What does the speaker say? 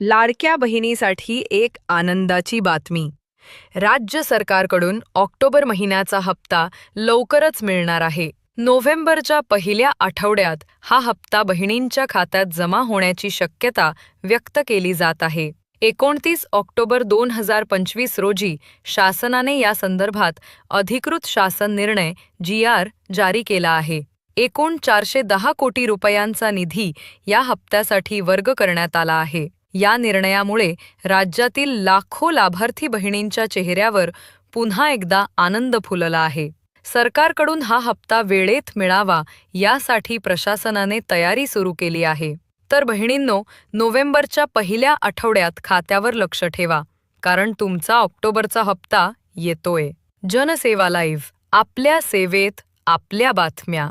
लाडक्या बहिणीसाठी एक आनंदाची बातमी. राज्य सरकारकडून ऑक्टोबर महिन्याचा हप्ता लवकरच मिळणार आहे. नोव्हेंबरच्या पहिल्या आठवड्यात हा हप्ता बहिणींच्या खात्यात जमा होण्याची शक्यता व्यक्त केली जात आहे. एकोणतीस ऑक्टोबर दोन हजार पंचवीस रोजी शासनाने या संदर्भात अधिकृत शासन निर्णय जी आर जारी केला आहे. एकूण चारशे दहा कोटी रुपयांचा निधी या हप्त्यासाठी वर्ग करण्यात आला आहे. या निर्णयामुळे राज्यातील लाखो लाभार्थी बहिणींच्या चेहऱ्यावर पुन्हा एकदा आनंद फुलला आहे. सरकारकडून हा हप्ता वेळेत मिळावा यासाठी प्रशासनाने तयारी सुरू केली आहे. तर बहिणींनो नोव्हेंबरच्या पहिल्या आठवड्यात खात्यावर लक्ष ठेवा कारण तुमचा ऑक्टोबरचा हप्ता येतोय. जनसेवा लाईव्ह आपल्या सेवेत आपल्या बातम्या.